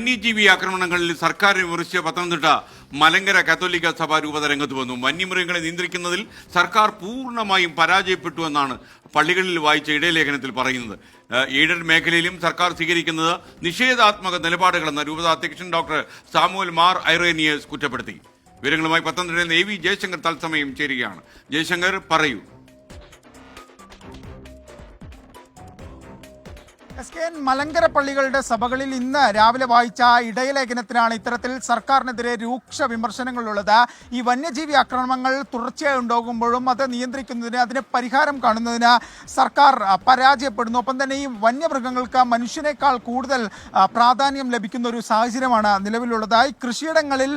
വന്യജീവി ആക്രമണങ്ങളിൽ സർക്കാർ വിമർശിച്ച പത്തനംതിട്ട മലങ്കര കത്തോലിക്ക സഭ രൂപത രംഗത്ത് വന്നു. വന്യമൃഗങ്ങളെ നിയന്ത്രിക്കുന്നതിൽ സർക്കാർ പൂർണമായും പരാജയപ്പെട്ടു എന്നാണ് പള്ളികളിൽ വായിച്ച ഇടയലേഖനത്തിൽ പറയുന്നത്. ഈഡൻ മേഖലയിലും സർക്കാർ സ്വീകരിക്കുന്നത് നിഷേധാത്മക നിലപാടുകളെന്ന് രൂപത അധ്യക്ഷൻ ഡോക്ടർ സാമുവൽ മാർ ഐറേനിയസ് കുറ്റപ്പെടുത്തി. വിവരങ്ങളുമായി പത്തനംതിട്ടയിൽ എ വി ജയശങ്കർ തത്സമയം ചേരുകയാണ്. ജയശങ്കർ പറയൂ. എസ് കെ എൻ മലങ്കര പള്ളികളുടെ സഭകളിൽ ഇന്ന് രാവിലെ വായിച്ച ഇടയലേഖനത്തിനാണ് ഇത്തരത്തിൽ സർക്കാരിനെതിരെ രൂക്ഷ വിമർശനങ്ങളുള്ളത്. ഈ വന്യജീവി ആക്രമണങ്ങൾ തുടർച്ചയായി ഉണ്ടാകുമ്പോഴും അത് നിയന്ത്രിക്കുന്നതിന് അതിന് പരിഹാരം കാണുന്നതിന് സർക്കാർ പരാജയപ്പെടുന്നു. ഒപ്പം തന്നെ ഈ വന്യമൃഗങ്ങൾക്ക് മനുഷ്യനേക്കാൾ കൂടുതൽ പ്രാധാന്യം ലഭിക്കുന്ന ഒരു സാഹചര്യമാണ് നിലവിലുള്ളത്. ഈ കൃഷിയിടങ്ങളിൽ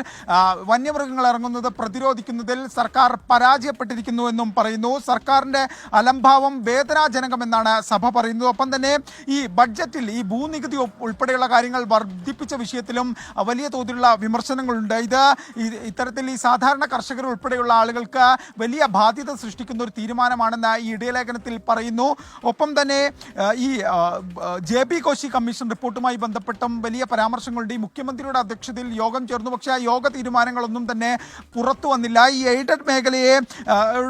വന്യമൃഗങ്ങൾ ഇറങ്ങുന്നത് പ്രതിരോധിക്കുന്നതിൽ സർക്കാർ പരാജയപ്പെട്ടിരിക്കുന്നു എന്നും പറയുന്നു. സർക്കാരിന്റെ അലംഭാവം വേദനാജനകമെന്നാണ് സഭ പറയുന്നത്. ഒപ്പം തന്നെ ഈ ബഡ്ജറ്റിൽ ഈ ഭൂനികുതി ഉൾ- ഉൾപ്പെടെയുള്ള കാര്യങ്ങൾ വർദ്ധിപ്പിച്ച വിഷയത്തിലും വലിയ തോതിലുള്ള വിമർശനങ്ങളുണ്ട്. ഇത് ഇത്തരത്തിൽ ഈ സാധാരണ കർഷകർ ഉൾപ്പെടെയുള്ള ആളുകൾക്ക് വലിയ ബാധ്യത സൃഷ്ടിക്കുന്ന ഒരു തീരുമാനമാണെന്ന് ഈ ഇടയലേഖനത്തിൽ പറയുന്നു. ഒപ്പം തന്നെ ഈ ജെ ബി കോശി കമ്മീഷൻ റിപ്പോർട്ടുമായി ബന്ധപ്പെട്ടും വലിയ പരാമർശങ്ങളുണ്ട്. ഈ മുഖ്യമന്ത്രിയുടെ അധ്യക്ഷതയിൽ യോഗം ചേർന്നു. പക്ഷേ ആ യോഗ തീരുമാനങ്ങളൊന്നും തന്നെ പുറത്തു വന്നില്ല. ഈ എയ്ഡഡ് മേഖലയെ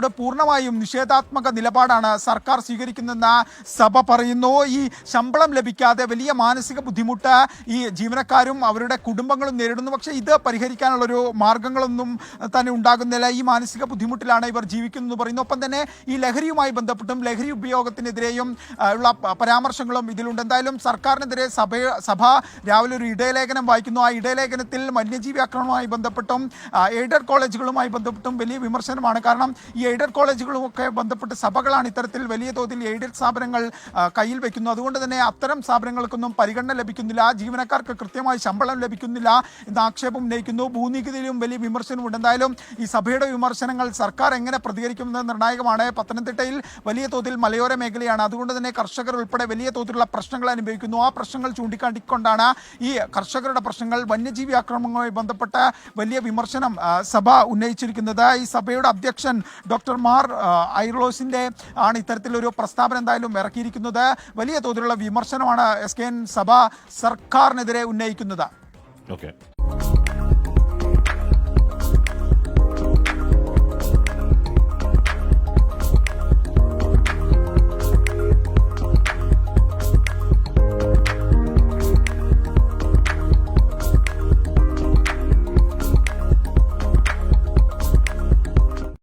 പൂർണമായും നിഷേധാത്മക നിലപാടാണ് സർക്കാർ സ്വീകരിക്കുന്നതെന്ന് സഭ പറയുന്നു. ഈ ശമ്പളം ലഭിക്കാതെ വലിയ മാനസിക ബുദ്ധിമുട്ട് ഈ ജീവനക്കാരും അവരുടെ കുടുംബങ്ങളും നേരിടുന്നു. പക്ഷേ ഇത് പരിഹരിക്കാനുള്ളൊരു മാർഗങ്ങളൊന്നും തന്നെ ഉണ്ടാകുന്നില്ല. ഈ മാനസിക ബുദ്ധിമുട്ടിലാണ് ഇവർ ജീവിക്കുന്നത് പറയുന്നു. ഒപ്പം തന്നെ ഈ ലഹരിയുമായി ബന്ധപ്പെട്ടും ലഹരി ഉപയോഗത്തിനെതിരെയും ഉള്ള പരാമർശങ്ങളും ഇതിലുണ്ട്. എന്തായാലും സർക്കാരിനെതിരെ സഭ സഭ രാവിലെ ഒരു ഇടയലേഖനം വായിക്കുന്നു. ആ ഇടയലേഖനത്തിൽ വന്യജീവി ആക്രമണവുമായി ബന്ധപ്പെട്ടും എയ്ഡഡ് കോളേജുകളുമായി ബന്ധപ്പെട്ടും വലിയ വിമർശനമാണ്. കാരണം ഈ എയ്ഡഡ് കോളേജുകളുമൊക്കെ ബന്ധപ്പെട്ട് സഭകളാണ് ഇത്തരത്തിൽ വലിയ തോതിൽ എയ്ഡഡ് സ്ഥാപനങ്ങൾ കയ്യിൽ വയ്ക്കുന്നു അതുകൊണ്ട് തന്നെ അത്തരം സ്ഥാപനങ്ങൾക്കൊന്നും പരിഗണന ലഭിക്കുന്നില്ല. ജീവനക്കാർക്ക് കൃത്യമായി ശമ്പളം ലഭിക്കുന്നില്ല എന്ന ആക്ഷേപം ഉന്നയിക്കുന്നു. ഭൂനികുതിയിലും വലിയ വിമർശനമുണ്ട് എന്തായാലും ഈ സഭയുടെ വിമർശനങ്ങൾ സർക്കാർ എങ്ങനെ പ്രതികരിക്കുമെന്നത് നിർണായകമാണ്. പത്തനംതിട്ടയിൽ വലിയ തോതിൽ മലയോര മേഖലയാണ്. അതുകൊണ്ട് തന്നെ കർഷകർ ഉൾപ്പെടെ വലിയ തോതിലുള്ള പ്രശ്നങ്ങൾ അനുഭവിക്കുന്നു. ആ പ്രശ്നങ്ങൾ ചൂണ്ടിക്കാട്ടിക്കൊണ്ടാണ് ഈ കർഷകരുടെ പ്രശ്നങ്ങൾ വന്യജീവി ആക്രമണവുമായി ബന്ധപ്പെട്ട വലിയ വിമർശനം സഭ ഉന്നയിച്ചിരിക്കുന്നത്. ഈ സഭയുടെ അധ്യക്ഷൻ ഡോക്ടർ മാർ ഐറോസിന്റെ ആണ് ഇത്തരത്തിലൊരു പ്രസ്താവന എന്തായാലും ഇറക്കിയിരിക്കുന്നത്. വലിയ തോതിലുള്ള വിമർശനമാണ് എസ് കെ എൻ സഭ സർക്കാരിനെതിരെ ഉന്നയിക്കുന്നത്. ഓക്കെ